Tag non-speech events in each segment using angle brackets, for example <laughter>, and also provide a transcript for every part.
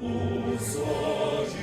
у сторонці,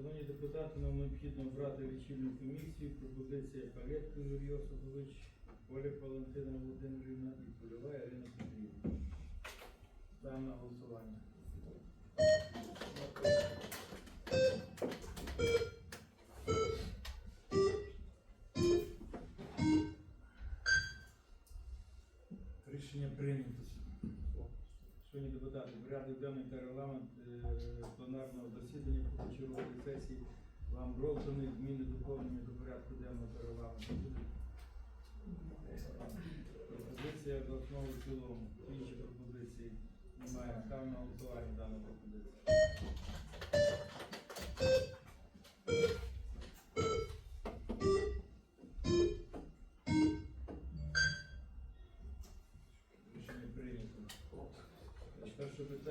Шановні депутати, нам необхідно обрати лічильну комісію. Пропозиція Палетко Юрій Йосипович, Полік Валентина Володимирівна і Польова Ірина Петрівна. Ставимо на голосування. Рішення прийнято. Шановні депутати, порядок денний та регламент е, пленарного засідання позачергової сесії вам розданий зміни доповнення до порядку денного та регламенту. Пропозиція до основи в цілому. Інші пропозиції немає. Ставимо голосування дану пропозицію.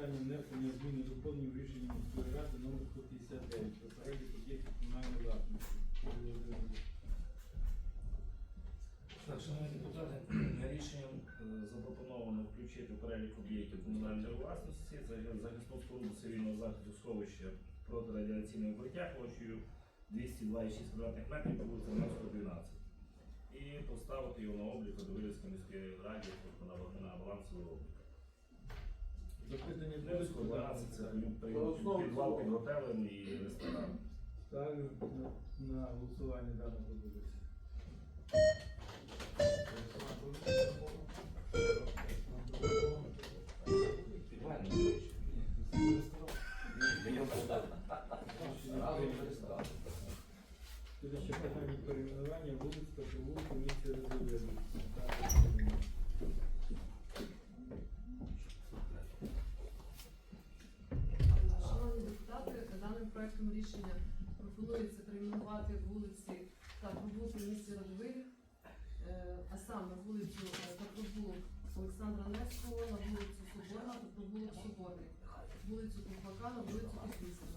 Питання внесення зміни доповнення в рішення міської ради номер 159 про перелік об'єктів комунальної власності. Так, шановні депутати, <clears throat> рішенням е, запропоновано включити перелік об'єктів комунальної власності за- захисну споруду цивільного захисту сховища протирадіаційного укриття площею 226 квадратних метрів по вулиці Ленського, 12. І поставити його на облік до Вилівської міської раді, тобто на балансовий облік. Запитання? Ленського, 12 це при- За підвал під готелем і ресторан. Ставлю на, на голосування. Рішення прийнято. Слідуюче питання перейменування вулиць та провулку місця розведення. Шановні депутати, даним проектом рішення пропонується перейменувати вулиці та провулки в місті е, а саме вулицю е, та провулок Олександра Невського на вулицю Соборна та провулок Соборний, вулицю Ковпака на вулицю Космічна.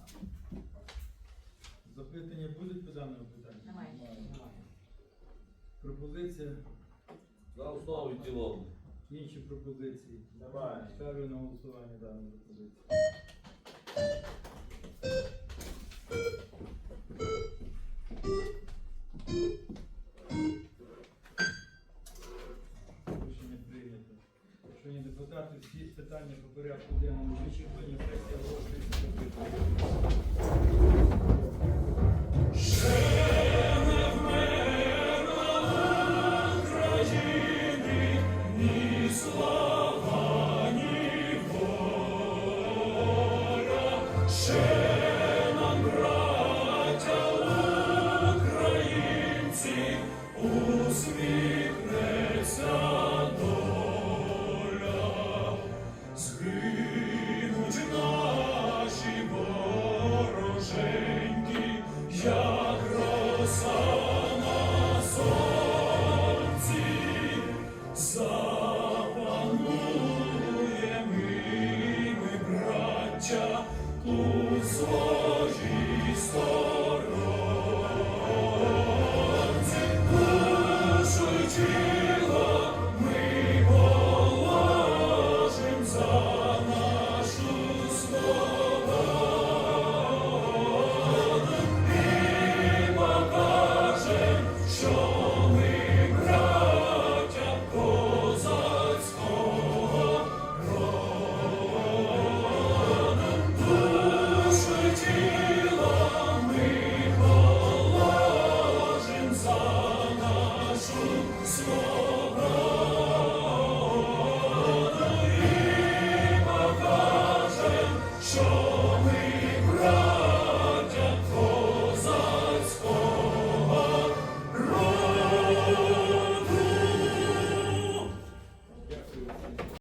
Запитання будуть по даному питанню? Немає. Пропозиція, За основу і цілому. інші пропозиції. Немає. Ставлю на голосування дану пропозицію. Шановні депутати, всі питання по порядку денному вичерпані. Сесія оголошується закритою. the sun.